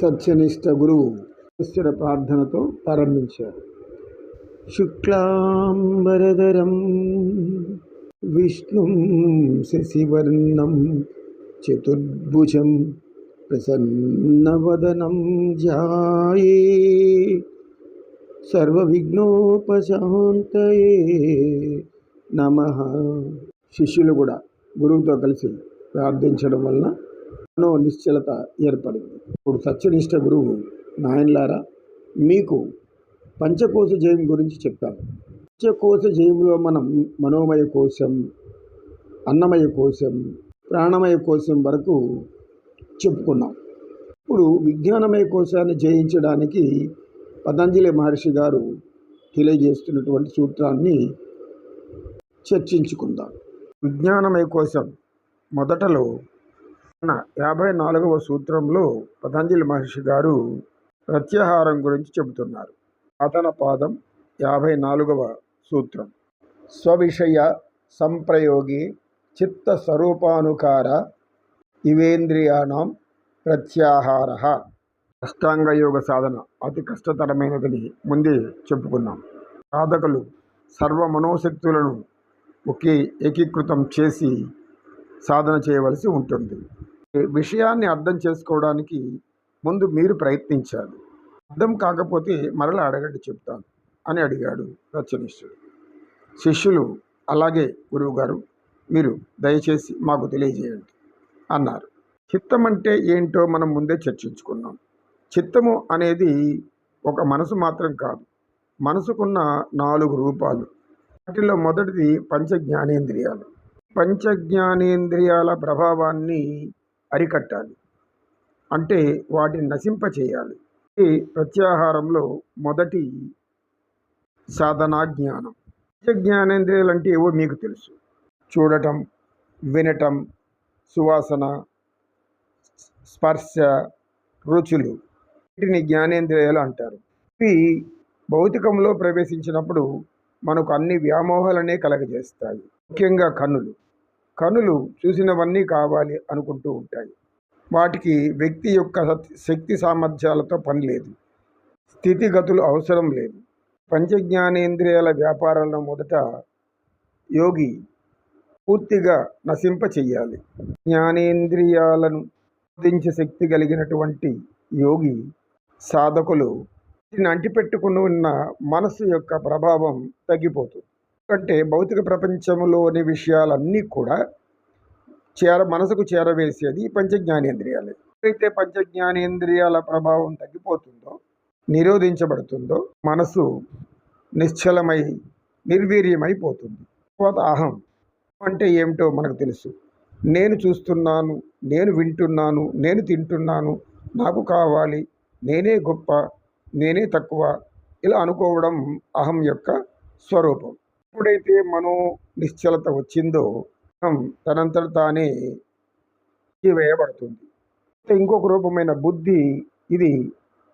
సత్యనిష్ట గురువు ఈశ్వర ప్రార్థనతో ప్రారంభించారు. శుక్లాంబరధరం విష్ణుం శశివర్ణం చతుర్భుజం ప్రసన్నవదనం జాయే సర్వవిఘ్నోపశాంతయే నమ. శిష్యులు కూడా గురువుతో కలిసి ప్రార్థించడం వలన ఎన్నో నిశ్చలత ఏర్పడింది. ఇప్పుడు సత్యనిష్ట గురువు నాయనలారా మీకు పంచకోశ జయం గురించి చెప్తాను. పంచకోశ జయంలో మనం మనోమయ కోశం అన్నమయ కోశం ప్రాణమయ కోశం వరకు చెప్పుకున్నాం. ఇప్పుడు విజ్ఞానమయ కోశాన్ని జయించడానికి పతంజలి మహర్షి గారు తెలియజేస్తున్నటువంటి సూత్రాన్ని చర్చించుకుందాం. విజ్ఞానమయ కోసం మొదటలో యాభై నాలుగవ సూత్రంలో పతంజలి మహర్షి గారు ప్రత్యాహారం గురించి చెబుతున్నారు. అతన పాదం యాభై నాలుగవ సూత్రం. స్వవిషయ సంప్రయోగి చిత్త స్వరూపానుకార ఇవేంద్రియాణం ప్రత్యాహార. అష్టాంగ యోగ సాధన అతి కష్టతరమైనదని ముందే చెప్పుకున్నాం. సాధకులు సర్వ మనోశక్తులను ఒకే ఏకీకృతం చేసి సాధన చేయవలసి ఉంటుంది. విషయాన్ని అర్థం చేసుకోవడానికి ముందు మీరు ప్రయత్నించాలి. అర్థం కాకపోతే మరలా అడగండి చెప్తాను అని అడిగాడు రచనిష్ఠుడు శిష్యులు అలాగే గురువుగారు మీరు దయచేసి మాకు తెలియజేయండి అన్నారు. చిత్తం అంటే ఏంటో మనం ముందే చర్చించుకున్నాం. చిత్తము అనేది ఒక మనసు మాత్రం కాదు మనసుకున్న నాలుగు రూపాలు. వాటిలో మొదటిది పంచ జ్ఞానేంద్రియాలు పంచ జ్ఞానేంద్రియాల ప్రభావాన్ని అరికట్టాలి. అంటే వాటిని నశింపచేయాలి ఈ ప్రత్యాహారంలో మొదటి సాధనా జ్ఞానం పంచ జ్ఞానేంద్రియాలు అంటే ఏవో మీకు తెలుసు. చూడటం వినటం సువాసన స్పర్శ రుచులు. వీటిని జ్ఞానేంద్రియాలు అంటారు. ఇవి భౌతికంలో ప్రవేశించినప్పుడు మనకు అన్ని వ్యామోహాలనే కలగజేస్తాయి. ముఖ్యంగా కన్నులు. కనులు చూసినవన్నీ కావాలి అనుకుంటూ ఉంటాయి. వాటికి వ్యక్తి యొక్క శక్తి సామర్థ్యాలతో పని లేదు. స్థితిగతులు అవసరం లేదు. పంచజ్ఞానేంద్రియాల వ్యాపారాలను మొదట యోగి పూర్తిగా నశింప చెయ్యాలి. జ్ఞానేంద్రియాలను బోధించే శక్తి కలిగినటువంటి యోగి సాధకులు దీన్ని అంటిపెట్టుకుని ఉన్న మనసు యొక్క ప్రభావం తగ్గిపోతుంది. ఎందుకంటే భౌతిక ప్రపంచంలోని విషయాలన్నీ కూడా చేర మనసుకు చేరవేసేది ఈ పంచ జ్ఞానేంద్రియాలే ఎప్పుడైతే పంచజ్ఞానేంద్రియాల ప్రభావం తగ్గిపోతుందో నిరోధించబడుతుందో మనసు నిశ్చలమై నిర్వీర్యమైపోతుంది. తర్వాత అహం అంటే ఏమిటో మనకు తెలుసు. నేను చూస్తున్నాను నేను వింటున్నాను నేను తింటున్నాను నాకు కావాలి నేనే గొప్ప నేనే తక్కువ ఇలా అనుకోవడం అహం యొక్క స్వరూపం. ఎప్పుడైతే మనో నిశ్చలత వచ్చిందో తనంతట తానే వేయబడుతుంది ఇంకొక రూపమైన బుద్ధి ఇది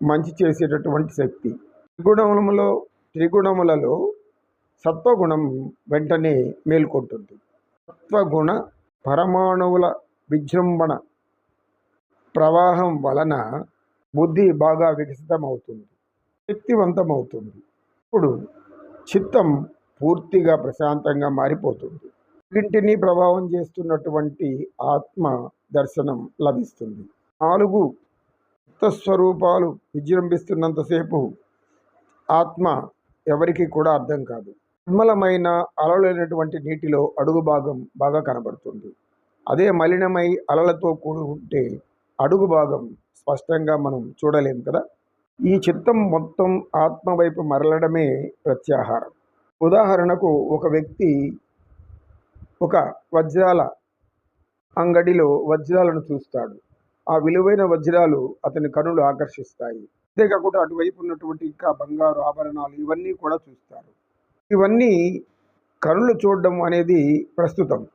మంచి చేసేటటువంటి శక్తి. త్రిగుణములలో త్రిగుణములలో సత్వగుణం వెంటనే మేల్కొంటుంది. సత్వగుణ పరమాణువుల విజృంభణ ప్రవాహం వలన బుద్ధి బాగా వికసితమవుతుంది శక్తివంతమవుతుంది. ఇప్పుడు చిత్తం పూర్తిగా ప్రశాంతంగా మారిపోతుంది. ఇంటిని ప్రభావం చేస్తున్నటువంటి ఆత్మ దర్శనం లభిస్తుంది. నాలుగు చిత్తస్వరూపాలు విజృంభిస్తున్నంతసేపు ఆత్మ ఎవరికి కూడా అర్థం కాదు. నిర్మలమైన అలలైనటువంటి నీటిలో అడుగు భాగం బాగా కనబడుతుంది. అదే మలినమై అలలతో కూడి ఉంటే అడుగు భాగం స్పష్టంగా మనం చూడలేం కదా? ఈ చిత్తం మొత్తం ఆత్మ వైపు మరలడమే ప్రత్యాహారం. ఉదాహరణకు ఒక వ్యక్తి ఒక వజ్రాల అంగడిలో వజ్రాలను చూస్తాడు. ఆ విలువైన వజ్రాలు అతని కనులు ఆకర్షిస్తాయి. అంతేకాకుండా అటువైపు ఉన్నటువంటి ఇంకా బంగారు ఆభరణాలు ఇవన్నీ కూడా చూస్తారు. ఇవన్నీ కనులు చూడడం అనేది ప్రస్తుతం.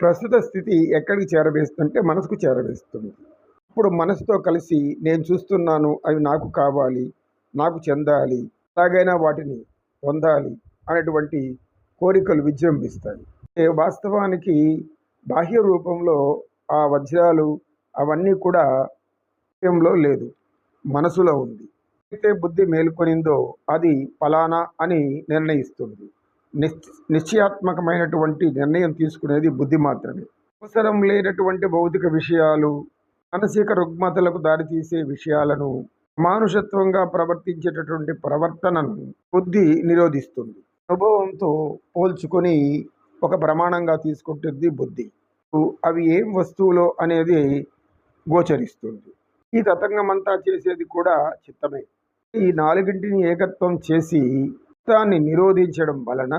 ప్రస్తుత స్థితి ఎక్కడికి చేరవేస్తుంటే మనసుకు చేరవేస్తుంది. ఇప్పుడు మనసుతో కలిసి నేను చూస్తున్నాను అవి నాకు కావాలి నాకు చెందాలి ఎలాగైనా వాటిని పొందాలి అనేటువంటి కోరికలు విజృంభిస్తాయి. ఏ వాస్తవానికి బాహ్య రూపంలో ఆ వజ్రాలు అవన్నీ కూడా విషయంలో లేదు మనసులో ఉంది. అయితే బుద్ధి మేల్కొనిందో అది ఫలానా అని నిర్ణయిస్తుంది. నిశ్చయాత్మకమైనటువంటి నిర్ణయం తీసుకునేది బుద్ధి మాత్రమే. అవసరం లేనటువంటి భౌతిక విషయాలు మానసిక రుగ్మతలకు దారితీసే విషయాలను మానుషత్వంగా ప్రవర్తించేటటువంటి ప్రవర్తనను బుద్ధి నిరోధిస్తుంది. అనుభవంతో పోల్చుకొని ఒక ప్రమాణంగా తీసుకుంటుంది బుద్ధి. అవి ఏం వస్తువులో అనేది గోచరిస్తుంది. ఈ తతంగమంతా చేసేది కూడా చిత్తమే. ఈ నాలుగింటిని ఏకత్వం చేసి చిత్తాన్ని నిరోధించడం వలన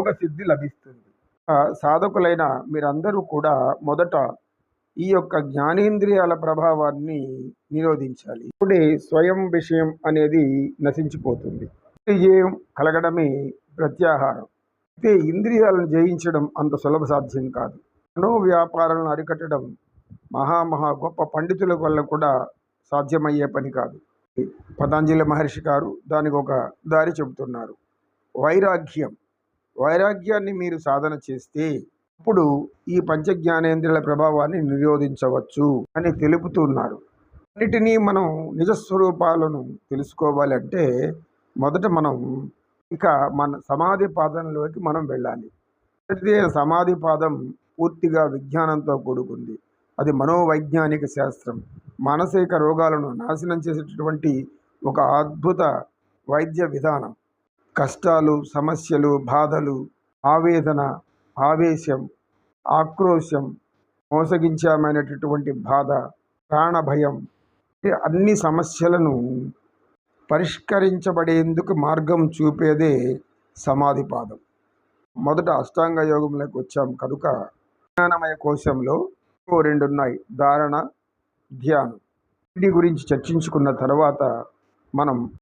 ఒక సిద్ధి లభిస్తుంది. ఆ సాధకులైన మీరందరూ కూడా మొదట ఈ యొక్క జ్ఞానేంద్రియాల ప్రభావాన్ని నిరోధించాలి. ఇప్పుడే స్వయం విషయం అనేది నశించిపోతుంది. విజయం కలగడమే ప్రత్యాహారం. అయితే ఇంద్రియాలను జయించడం అంత సులభ సాధ్యం కాదు. మనో వ్యాపారాలను అరికట్టడం మహామహా గొప్ప పండితుల వల్ల కూడా సాధ్యమయ్యే పని కాదు. పతాంజలి మహర్షి గారు దానికి ఒక దారి చెబుతున్నారు. వైరాగ్యం. వైరాగ్యాన్ని మీరు సాధన చేస్తే అప్పుడు ఈ పంచజ్ఞానేంద్రియాల ప్రభావాన్ని నిరోధించవచ్చు అని తెలుపుతున్నారు. అన్నిటినీ మనం నిజస్వరూపాలను తెలుసుకోవాలంటే మొదట మనం ఇక మన సమాధి పాదంలోకి మనం వెళ్ళాలి. అయితే సమాధి పాదం పూర్తిగా విజ్ఞానంతో కూడుకుంది. అది మనోవైజ్ఞానిక శాస్త్రం. మానసిక రోగాలను నాశనం చేసేటటువంటి ఒక అద్భుత వైద్య విధానం. కష్టాలు సమస్యలు బాధలు ఆవేదన ఆవేశం ఆక్రోశం మోసగించామైనటువంటి బాధ ప్రాణభయం అన్ని సమస్యలను పరిష్కరించబడేందుకు మార్గం చూపేదే సమాధి పాదం. మొదట అష్టాంగ యోగంలోకి వచ్చాం కనుక జ్ఞానమయ కోశంలో రెండు ఉన్నాయి ధారణ ధ్యానం. వీటి గురించి చర్చించుకున్న తర్వాత మనం